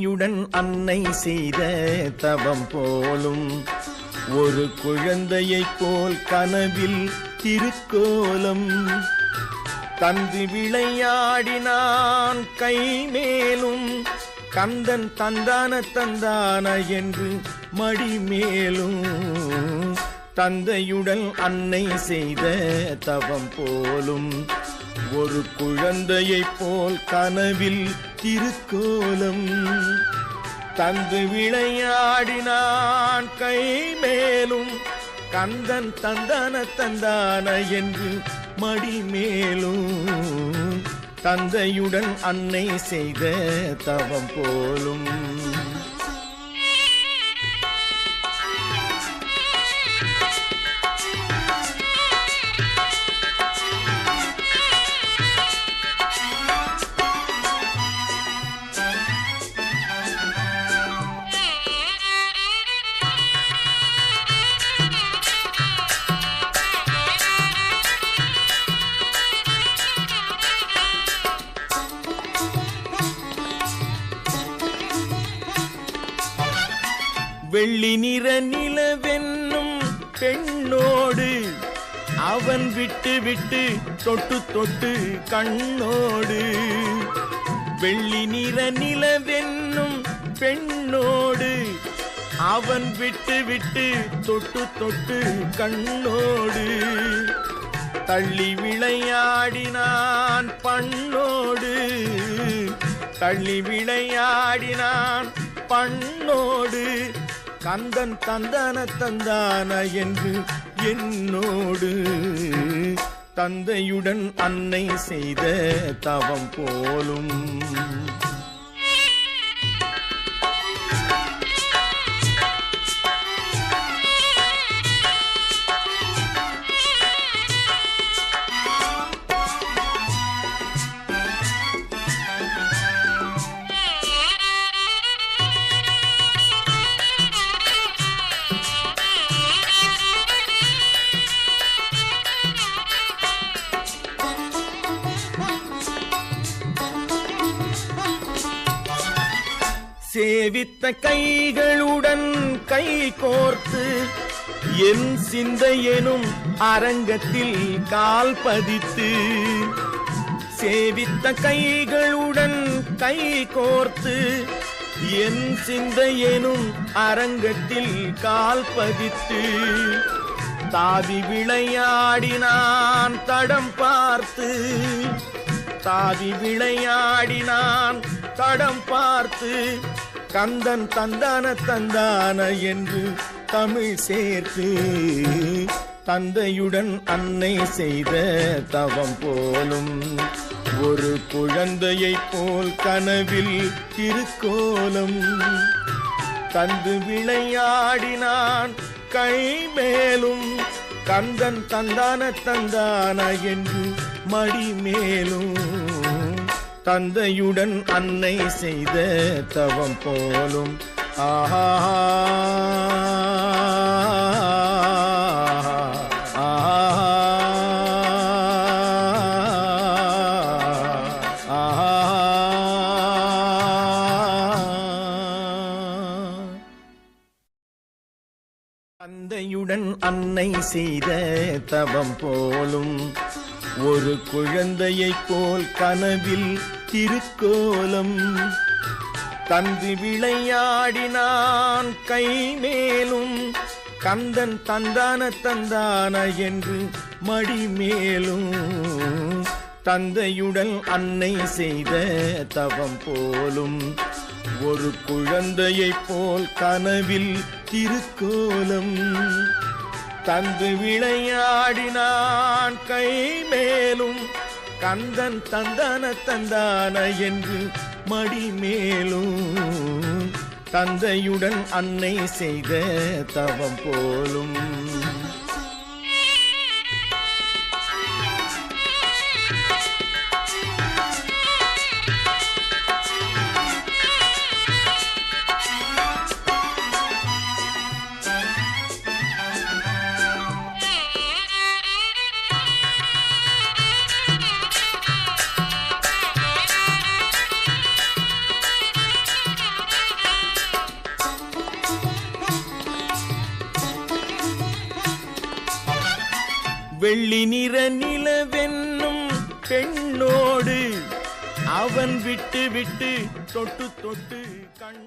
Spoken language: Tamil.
யுடன் அன்னை செய்த தவம் போலும் ஒரு குழந்தையைப் போல் கனவில் திருக்கோலம். தந்து விளையாடினான் கை மேலும் கந்தன் தந்தான தந்தான என்று மடி மேலும். தந்தையுடன் அன்னை செய்த தவம் போலும் ஒரு குழந்தையைப் போல் கனவில் திருக்கோலம். தந்து விளையாடினான் கை மேலும் கந்தன் தந்தான தந்தான என்று மடி மேலும் தந்தையுடன் அன்னை செய்த தவம் போலும். வெள்ளி நிற நிலவென்னும் பெண்ணோடு அவன் விட்டு விட்டு தொட்டு தொட்டு கண்ணோடு. வெள்ளி நிற நிலவென்னும் பெண்ணோடு அவன் விட்டு விட்டு தொட்டு தொட்டு கண்ணோடு. தள்ளி விளையாடினான் பண்ணோடு. தள்ளி விளையாடினான் பண்ணோடு. கந்தன் தந்தான தந்தான என்று என்னோடு தந்தையுடன் அன்னை செய்த தவம் போலும். சேவித்த கைகளுடன் கை கோர்த்து என் சிந்தையெனும் அரங்கத்தில் கால் பதித்து சேவித்த கைகளுடன் கை கோர்த்து என் சிந்தையெனும் அரங்கத்தில் கால் பதித்து தாவி விளையாடினான் தடம் பார்த்து தாவி விளையாடினான் தடம் பார்த்து கந்தன் தந்தான தந்தான என்று தமிழ் சேர்த்து தந்தையுடன் அன்னை செய்த தவம் போலும். ஒரு குழந்தையைப் போல் கனவில் திருக்கோலம். தந்து விளையாடினான் கை மேலும் கந்தன் தந்தான தந்தான என்று மடி மேலும் தந்தையுடன் அன்னை செய்த தவம் போலும். ஆஹா. தந்தையுடன் அன்னை செய்த தவம் போலும். ஒரு குழந்தையைப் போல் கனவில் திருக்கோலம். தந்து விளையாடினான் கை மேலும். கந்தன் தந்தான தந்தான என்று மடி மேலும். தந்தையுடன் அன்னை செய்த தவம் போலும். ஒரு குழந்தையைப் போல் கனவில் திருக்கோலம். தந்து விளையாடினான் கை மேலும் கந்தன் தந்தான தந்தான என்று மடி மேலும் தந்தையுடன் அன்னை செய்த தவம் போலும். வெள்ளி நிற நிலவென்னும் பெண்ணோடு அவன் விட்டு விட்டு தொட்டு தொட்டு கண்